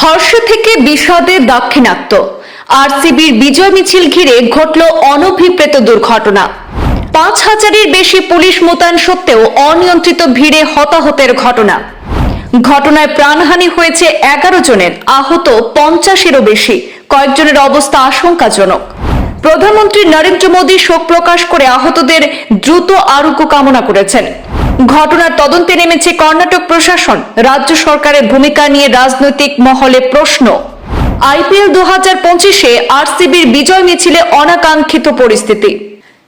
হর্ষ থেকে বিষাদে দাক্ষিণাত্য। আরসিবির বিজয় মিছিল ঘিরে ঘটল অনভিপ্রেত দুর্ঘটনা। পাঁচ হাজারের বেশি পুলিশ মোতায়েন সত্ত্বেও অনিয়ন্ত্রিত ভিড়ে হতাহতের ঘটনা। ঘটনায় প্রাণহানি হয়েছে এগারো জনের, আহত পঞ্চাশেরও বেশি। কয়েকজনের অবস্থা আশঙ্কাজনক। প্রধানমন্ত্রী নরেন্দ্র মোদী শোক প্রকাশ করে আহতদের দ্রুত আরোগ্য কামনা করেছেন। ঘটনার তদন্তে নেমেছে কর্ণাটক প্রশাসন। রাজ্য সরকারের ভূমিকা নিয়ে রাজনৈতিক মহলে প্রশ্ন। আইপিএল দু হাজার পঁচিশে আরসিবির বিজয় মিছিলে অনাকাঙ্ক্ষিত পরিস্থিতি।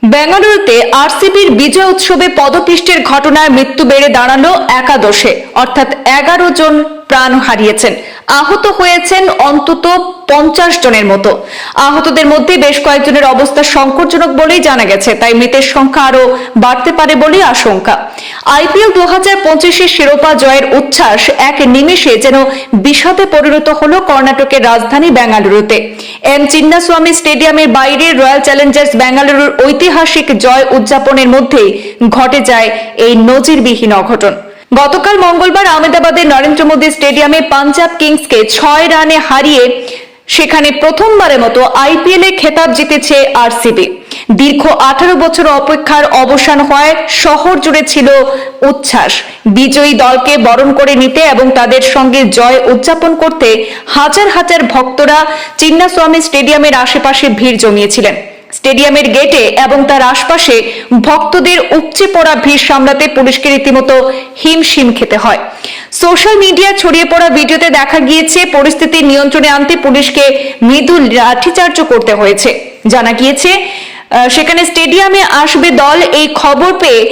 বেঙ্গালুরুতে আরসিবির বিজয় উৎসবে পদপিষ্টের ঘটনায় মৃত্যু বেড়ে দাঁড়াল একাদশে, অর্থাৎ এগারো জন প্রাণ হারিয়েছেন। আহত হয়েছেন অন্তত পঞ্চাশ জনের মতো। আহতদের মধ্যে বেশ কয়েকজনের অবস্থা সংকটজনক বলেই জানা গেছে, তাই মৃতের সংখ্যা আরও বাড়তে পারে বলেই আশঙ্কা। আইপিএল দু হাজার পঁচিশের শিরোপা জয়ের উচ্ছ্বাস এক নিমেষে যেন বিষাদে পরিণত হলো কর্ণাটকের রাজধানী বেঙ্গালুরুতে। এম চিন্নাস্বামী স্টেডিয়ামের বাইরে রয়্যাল চ্যালেঞ্জার্স বেঙ্গালুরুর ঐতিহাসিক জয় উদযাপনের মধ্যেই ঘটে যায় এই নজিরবিহীন অঘটন। গতকাল মঙ্গলবার আহমেদাবাদের নরেন্দ্র মোদী স্টেডিয়ামে পাঞ্জাব কিংসকে ছয় রানে হারিয়ে সেখানে প্রথমবারের মতো আইপিএল খেতাব জিতেছে আরসিবি। দীর্ঘ আঠারো বছর অপেক্ষার অবসান হয় শহর জুড়ে ছিল উচ্ছ্বাস। বিজয়ী দলকে বরণ করে নিতে এবং তাদের সঙ্গে জয় উদযাপন করতে হাজার হাজার ভক্তরা চিন্নাস্বামী স্টেডিয়ামের আশেপাশে ভিড় জমিয়েছিলেন। স্টেডিয়ামের গেটে এবং তার আশপাশে ভক্তদের উপচে পড়া ভিড় সামলাতে পুলিশকে রীতিমতো হিমশিম খেতে হয়। সোশ্যাল মিডিয়া ছড়িয়ে পড়া ভিডিওতে দেখা গিয়েছে, পরিস্থিতি নিয়ন্ত্রণে আনতে পুলিশকে মৃদু লাঠিচার্জ করতে হয়েছে। জানা গিয়েছে সেখানে স্টেডিয়ামে আসবে দল এই খবর পেয়ে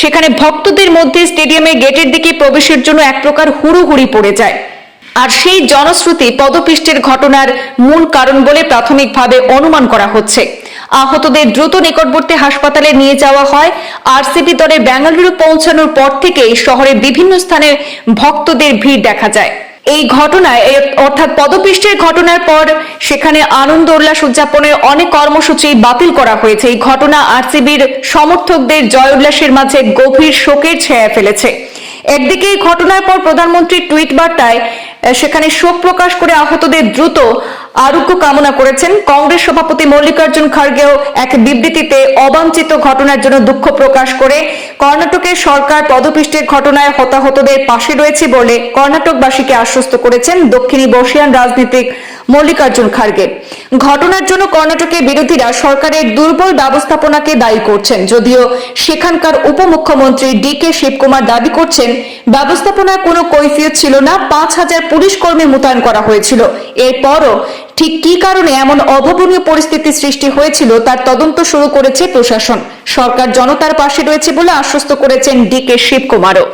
সেখানে ভক্তদের মধ্যে স্টেডিয়ামের গেটের দিকে প্রবেশের জন্য এক প্রকার হুড়োহুড়ি পড়ে যায়। আর সেই জনশ্রুতি পদপিষ্টের ঘটনার মূল কারণ বলে প্রাথমিকভাবে অনুমান করা হচ্ছে। আহতদের দ্রুত নিকটবর্তী হাসপাতালে নিয়ে যাওয়া হয়। আরসিবি দলের বেঙ্গালুরু পৌঁছানোর পর থেকেই শহরের বিভিন্ন স্থানে ভক্তদের ভিড় দেখা যায়। এই ঘটনায় অর্থাৎ পদপিষ্টের ঘটনার পর সেখানে আনন্দ উল্লাস উদযাপনের অনেক কর্মসূচি বাতিল করা হয়েছে। এই ঘটনা আরসিবির সমর্থকদের জয় উল্লাসের মাঝে গভীর শোকের ছায়া ফেলেছে। একদিকে এই ঘটনার পর প্রধানমন্ত্রীর টুইট বার্তায় সেখানে শোক প্রকাশ করে আহতদের দ্রুত আরোগ্য কামনা করেছেন কংগ্রেস সভাপতি মল্লিকার্জুন খার্গেও এক বিবৃতিতে অবাঞ্ছিত ঘটনার জন্য দুঃখ প্রকাশ করে কর্ণাটকের সরকার পদপিষ্টের ঘটনায় হতাহতদের পাশে রয়েছে বলে কর্ণাটকবাসীকে আশ্বস্ত করেছেন দক্ষিণী বর্ষিয়ান রাজনীতিক মল্লিকার্জুন খার্গে। ঘটনার জন্য কর্ণাটকের বিরোধীরা সরকারের দুর্বল ব্যবস্থাপনাকে দায়ী করছেন, যদিও সেখানকার উপমুখ্যমন্ত্রী ডি কে শিবকুমার দাবি করছেন, ব্যবস্থাপনার কোনো কৈফিয়ত ছিল না, পাঁচ হাজার পুলিশ কর্মী মোতায়েন করা হয়েছিল। এরপরও ঠিক কি কারণে এমন অভাবনীয় পরিস্থিতি সৃষ্টি হয়েছিল তার তদন্ত শুরু করেছে প্রশাসন। সরকার জনতার পাশে রয়েছে বলে আশ্বস্ত করেছেন ডি কে শিবকুমারও।